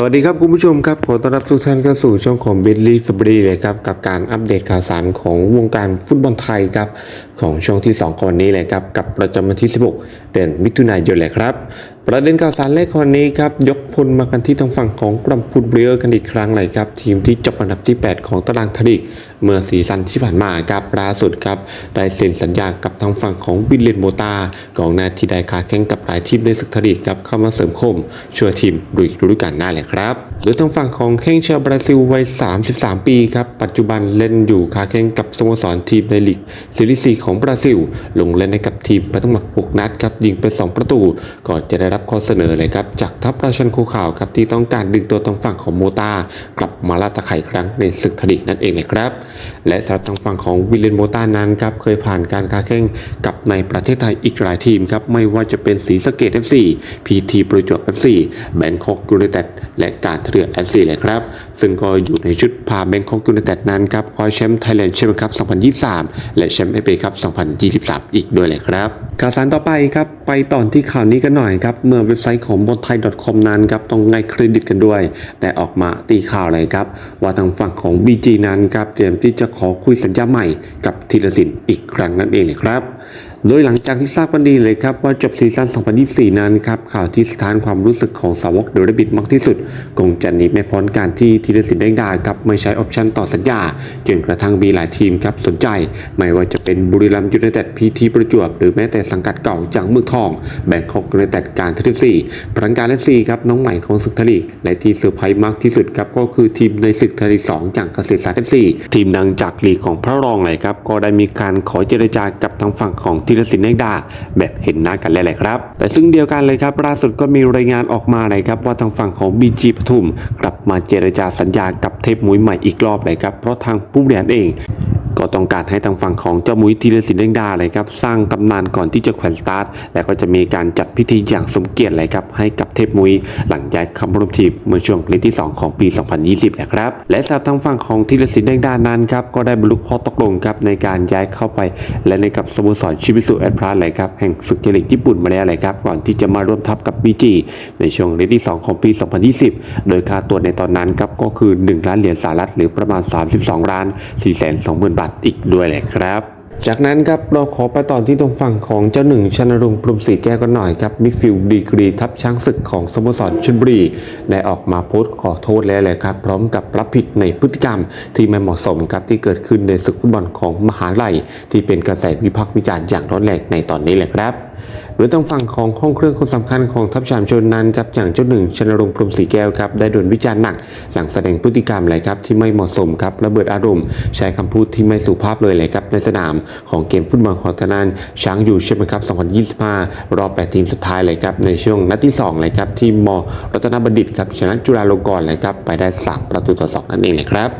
สวัสดีครับคุณผู้ชมครับขอต้อนรับทุกท่านเข้าสู่ช่องของเบลลี่ฟบรีเลยครับกับการอัปเดตข่าวสารของวงการฟุตบอลไทยครับของช่วงที่2ของวันนี้เลยครับกับประจำวันที่ 16 เดือนมิถุนายนเลยครับ ประเด็นข่าวสารแรกวันนี้ครับยกพลมากันที่ทางฝั่งของกรัมพูดเบรียกันอีกครั้งเลยครับ ทีมที่จบอันดับที่ 8 ของตารางทลีกเมื่อซีซั่นที่ผ่านมาครับล่าสุดครับ ได้เซ็นสัญญากับทางฝั่งของวิลเลนโมตากองหน้าที่ได้ขาแข่งกับหลายทีมในศึกทลีกครับเข้ามาเสริมคมช่วยทีมดุยฤดูกาลหน้าเลยครับโดยทางฝั่งของแข้งชาวบราซิลวัย 33 ปีครับปัจจุบันเล่นอยู่คาแข่งกับสโมสรทีมในลีกซีรีส์ของบราซิล ลงเล่นในกับทีมไปทั้งหมด 6 นัดครับยิงไป 2 ประตูก่อนจะได้รับข้อเสนอเลยครับจากทัพราชันโคข่าวครับที่ต้องการดึงตัวทางฝั่งของโมตากลับมาล่าตะไคร่ครั้งในศึกทลีกนั่นเองนะครับ และสำหรับทางฝั่งของวิลเลนโมตานั้นครับเคยผ่านการค้าแข่งกับในประเทศไทยอีกหลายทีมครับไม่ว่าจะเป็นสีสะเกต FC พีทีประจวบ FC แบงคอกยูไนเต็ดและการเรือ FC เลยครับ ซึ่งก็อยู่ในชุดพาแบงคอกยูไนเต็ดนั้นครับคว้าแชมป์ไทยแลนด์แชมป์ครับ2023 และแชมป์เอเปครับ2023 อีกด้วยเลยครับข่าวสารต่อไปครับไปต่อที่ข่าวนี้กันหน่อยครับเมื่อเว็บไซต์ของบอลไทย .com นั้นครับต้องให้เครดิตกันด้วย ได้ออกมาตีข่าวเลยครับ ว่าทางฝั่งของ BG นั้นครับเตรียมที่จะขอคุยสัญญาใหม่กับธีรศิลป์อีกครั้งนั่นเองนะครับ โดยหลังจากที่ทราบกันดีเลยครับว่าจบซีซั่น 2024 นั้นครับข่าวที่สะท้านความรู้สึกของสาวกเดลบิดมากที่สุดคงจะหนีไม่พ้นการที่ธีรศิลป์แดงดาครับไม่ใช้ออปชั่นต่อสัญญาจนกระทั่งมีหลายทีมครับสนใจ ไม่ว่าจะเป็นบุรีรัมย์ยูไนเต็ดพีทีประจวบ หรือแม้แต่สังกัดเก่าจากเมืองทองแบงคอกยูไนเต็ดการทัพซีพลังการเอฟซีครับน้องใหม่ของศึกทลีกและที่เซอร์ไพรส์มากที่สุดครับก็คือทีมในศึกทลีกสองอย่างเกษตรศาสตร์เอฟซีทีมดังจากลีกของพระรองเลยครับก็ได้มีการขอเจรจากับทางฝั่งของธีรศิลป์แดงดา แบบเห็นหน้ากันแลยแหละครับ แต่ซึ่งเดียวกันเลยครับล่าสุดก็มีรายงานออกมาเลยครับว่าทางฝั่งของ BG ปทุม กลับมาเจรจาสัญญากับเทพมุ้ยใหม่อีกรอบเลยครับเพราะทางผู้บริหารเอง ก็ต้องการให้ทางฝั่งของเจ้ามุ้ยธีรศิลป์แดงดาเลยครับสร้างตำนานก่อนที่จะแขวนสตาร์ทและก็จะมีการจัดพิธีอย่างสมเกียรติเลยครับให้กับเทพมุ้ยหลังย้ายคำร่วมทีมเมื่อช่วงฤดูที่ 2 ของปี 2020นะครับและสำหรับทางฝั่งของธีรศิลป์แดงดานั้นครับก็ได้บรรลุข้อตกลงครับในการย้ายเข้าไป และในกับสโมสรชิบิสุแอดพลาสเลยครับแห่งศึกเจลิกญี่ปุ่นมาแล้วเลยครับก่อนที่จะมาร่วมทัพกับ BG ในช่วงฤดูที่ 2 ของปี 2020 โดยค่าตัวในตอนนั้นครับก็คือ 1 ล้านเหรียญสหรัฐหรือประมาณ 32ล้าน4 2 0 0 0 0 บาทอีกด้วยเละครับจากนั้นครับเราขอไปต่อที่ตรงฝั่งของเจ้าหนึ่งชนรงค์พรหมศรีแก้วกันหน่อยครับมิดฟิลด์ดีกรีทับช้างศึกของสโมสรชลบุรี ได้ออกมาโพสต์ขอโทษแล้วเลยครับ พร้อมกับรับผิดในพฤติกรรมที่ไม่เหมาะสมครับที่เกิดขึ้นในศึกฟุตบอลของมหาลัย ที่เป็นกระแสวิพากษ์วิจารณ์อย่างร้อนแรงในตอนนี้แหละครับ หรือทางฝั่งของห้องเครื่องคนสำคัญของทัพชามชนนั้นครับอย่างเจ้าหนึ่งชนรงพรมศรีแก้วครับได้โดนวิจารณ์หนัก หลังแสดงพฤติกรรมเลยครับที่ไม่เหมาะสมครับระเบิดอารมณ์ ใช้คำพูดที่ไม่สุภาพเลยเลยครับในสนามของเกมฟุตบอลของทางด้านช้างอยู่ใช่ไหมครับ 2025 รอบ8ทีมสุดท้ายเลยครับในช่วงนัดที่2เลยครับที่มรัตนบัณฑิตครับชนะจุฬาลงกรณ์เลยครับไปได้ 3 ประตูต่อ 2 นั่นเองเลยครับ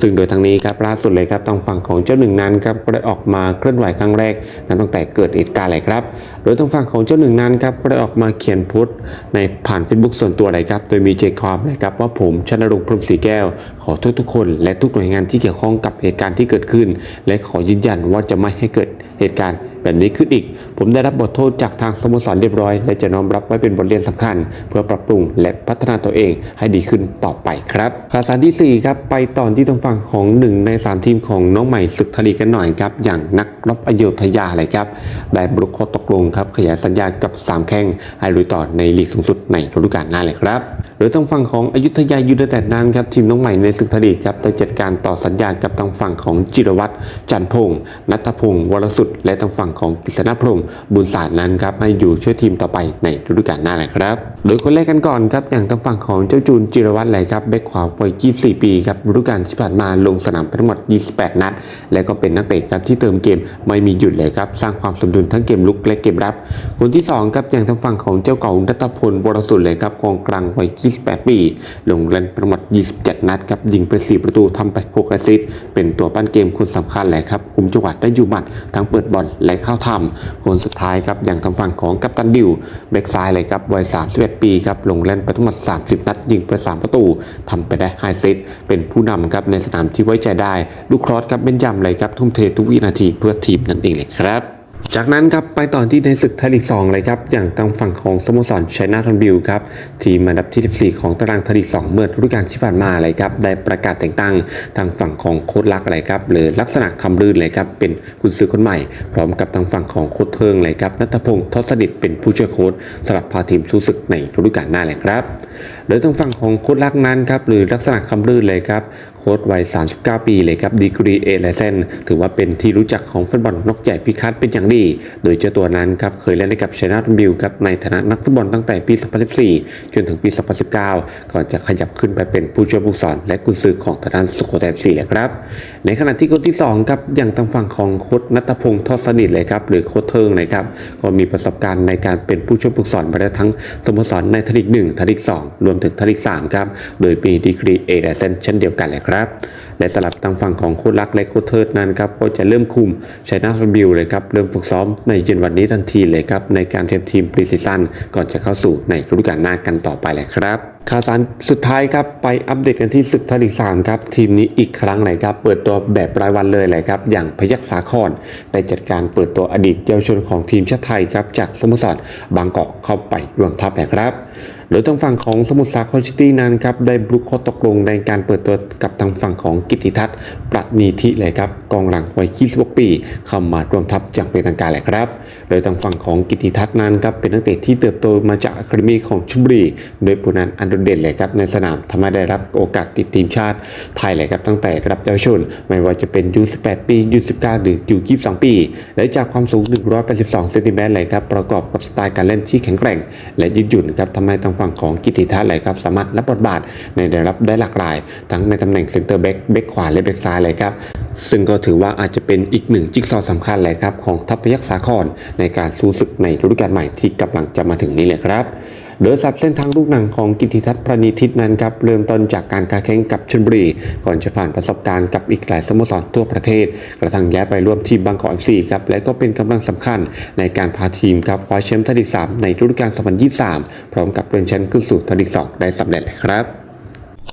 ซึ่งโดยทางนี้ครับล่าสุดเลยครับทางฝั่งของเจ้าหนึ่งนั้นครับก็ได้ออกมาเคลื่อนไหวครั้งแรกนั้นตั้งแต่เกิดเหตุการณ์เลยครับโดยทางฝั่งของเจ้าหนึ่งนั้นครับก็ได้ออกมาเขียนโพสต์ในผ่าน Facebook ส่วนตัวเลยครับ โดยมีใจความนะครับว่าผมชนรงพรมสีแก้ว ขอโทษทุกคน และทุกหน่วยงานที่เกี่ยวข้องกับเหตุการณ์ที่เกิดขึ้น และขอยืนยันว่าจะไม่ให้เกิดเหตุการณ์ แบบนี้ขึ้นอีก ผมได้รับบทโทษจากทางสโมสรเรียบร้อย และจะน้อมรับไว้เป็นบทเรียนสำคัญ เพื่อปรับปรุงและพัฒนาตัวเองให้ดีขึ้นต่อไปครับข่าวสารที่ 4 ครับ ไปตอนที่ทางฝั่งของหนึ่งใน 3 ทีมของน้องใหม่ศึกทลีกันหน่อยครับ อย่างนักรบอโยธยาเลยครับ ได้บรุกข้อตกลงครับ ขยายสัญญากับ 3 แข้งให้ลุยต่อในลีกสูงสุดในฤดูกาลหน้าเลยครับโดยทางฝั่งของอยุธยายูไนเต็ดนั้นครับทีมน้องใหม่ในศึกทลีกครับได้จัดการต่อสัญญากับทางฝั่งของจิรวัตรจันพงศ์นัทพงศ์วรสุดและทางฝั่งของกฤษณพรมบุญศาสตร์นั้นครับให้อยู่ช่วยทีมต่อไปในฤดูกาลหน้าเลยครับ โดยคนแรกกันก่อนครับอย่างทางฝั่งของเจ้าจูนจิรวัตรเลยครับแบ็คขวาวัย24 ปีครับฤดูกาลที่ผ่านมาลงสนามไปทั้งหมด 28 นัด และก็เป็นนักเตะครับที่เติมเกมไม่มีหยุดเลยครับสร้างความสมดุลทั้งเกมลุกและเกมรับ คนที่สองครับอย่างทางฝั่งของเจ้าเก่ารัตพลวรสุดเลยครับกองกลางวัย28 ปี ลงเล่นประมาณ27 นัดครับยิงไป 4 ประตูทำไป6แอสซิสต์เป็นตัวปั้นเกมคนสำคัญเลยครับคุมจังหวะได้อยู่หมัดทั้งเปิดบอลและเข้าทำคนสุดท้ายครับอย่างทางฝั่งของกัปตันดิวเบ็กซ้ายเลยครับวัย 31 ปีครับลงเล่นไปทั้งหมด 30 นัดยิงไป 3 ประตูทำไปได้ไฮซิตเป็นผู้นำครับในสนามที่ไว้ใจได้ลูกครอสครับเป็นยำเลยครับทุ่มเททุกวินาทีเพื่อทีมนั่นเองเลยครับ จากนั้นครับไปต่อที่ในศึกไทยลีก2เลยครับอย่างทางฝั่งของสโมสรชัยนาทอนบิลครับทีมอันดับที่ 14 ของตารางไทยลีก2เมื่อฤดูกาลที่ผ่านมาเลยครับได้ประกาศแต่งตั้งทางฝั่งของโค้ชลักเลยครับหรือลักษณะคำรื่นเลยครับเป็นกุนซือคนใหม่ พร้อมกับทางฝั่งของโค้ชเทิงเลยครับนัทพงศ์ทศดิตเป็นผู้ช่วยโค้ชสำหรับพาทีมสู้ศึกในฤดูกาลหน้าเลยครับโดยทางฝั่งของโค้ชลักนั้นครับหรือลักษณะคำรื่นเลยครับ ค้ชวัย 39 ปีเลยครับดีกรีเอเลเซนถือว่าเป็นที่รู้จักของฟุตบอลนกใหญ่พิคัตเป็นอย่างดี โดยเจ้าตัวนั้นครับเคยเล่นให้กับชันาทบิลครับในฐานะนักฟุตบอลตั้งแต่ปี 2014 จนถึงปี 2019 ก่อนจะขยับขึ้นไปเป็นผู้ช่วยผู้สอนและกุนซือของทางด้านสุโขทัยซีเลยครับ ในขณะที่คนที่ 2 ครับอย่างทางฝั่งของโค้ชนัทพงศ์ทอดสนิทเลยครับหรือโค้ชเทิงเลยครับก็มีประสบการณ์ในการเป็นผู้ช่วยผู้สอนมาได้วทั้งสโมสรในทลีกหนึ่งทลีกสองรวมถึงทลีกสามครับโดยมีดีกรีเอเดเซนเช่นเดียวกันเลยครับและสลับทางฝั่งของโค้ชลักและโค้ชเทิดนั้นครับก็จะเริ่มคุมชัยนาทบิลเลยครับเริ่มฝึกซ้อมในเย็นวันนี้ทันทีเลยครับในการเตรียมทีมปรีซีซั่นก่อนจะเข้าสู่ในฤดูกาลหน้ากันต่อไปเลยครับข่าวสารสุดท้ายครับไปอัปเดตกันที่ศึกไทยลีก3ครับทีมนี้อีกครั้งเลยครับเปิดตัวแบบรายวันเลยเลยครับอย่างพยัคฆ์สาครได้จัดการเปิดตัวอดีตเยาวชนของทีมชาติไทยครับจากสโมสรบางกอกเข้าไปรวมทัพนะครับ โดยทางฝั่งของสมุทรสาครซิตี้นั้นครับได้บรุกข้อตกลงในการเปิดตัวกับทางฝั่งของกิติทัศน์ประนีทิเลยครับ กองหลังวัย 26 ปีเข้ามารวมทัพอย่างเป็นทางการเลยครับ โดยทางฝั่งของกิติทัศน์นั้นครับเป็นนักเตะที่เติบโตมาจากอะคาเดมีของชลบุรี โดยผู้นั้นอันโดดเด่นเลยครับในสนามทำให้ได้รับโอกาสติดทีมชาติไทยเลยครับตั้งแต่รับเยาวชน ไม่ว่าจะเป็น U18 ปี U19 หรือ U22 ปี และจากความสูง 182 เซนติเมตรเลยครับประกอบกับสไตล์การเล่นที่แข็งแกร่ง และยืดหยุ่นครับทำให้ทางฝั่งของกิติทัศน์เลยครับสามารถรับบทบาทในได้รับได้หลากหลาย ทั้งในตำแหน่งเซนเตอร์แบ็กแบ็กขวาและแบ็กซ้ายเลยครับ ซึ่งก็ถือว่าอาจจะเป็นอีกหนึ่งจิ๊กซอว์สำคัญเลยครับของทัพพยัคฆ์สาครในการสู้ศึกในฤดูกาลใหม่ที่กำลังจะมาถึงนี้เลยครับโดยสับเส้นทางลูกหนังของกิติทัศน์ประณีทิตนั้นครับเริ่มต้นจากการค้าแข่งกับชลบุรี ก่อนจะผ่านประสบการณ์กับอีกหลายสโมสรทั่วประเทศ กระทั่งย้ายไปร่วมทีมบางกอกเอฟซีครับและก็เป็นกำลังสำคัญในการพาทีมครับคว้าแชมป์ไทยลีก3ในฤดูกาล 2023 พร้อมกับเลื่อนชั้นขึ้นสู่ไทยลีก2ได้สำเร็จครับ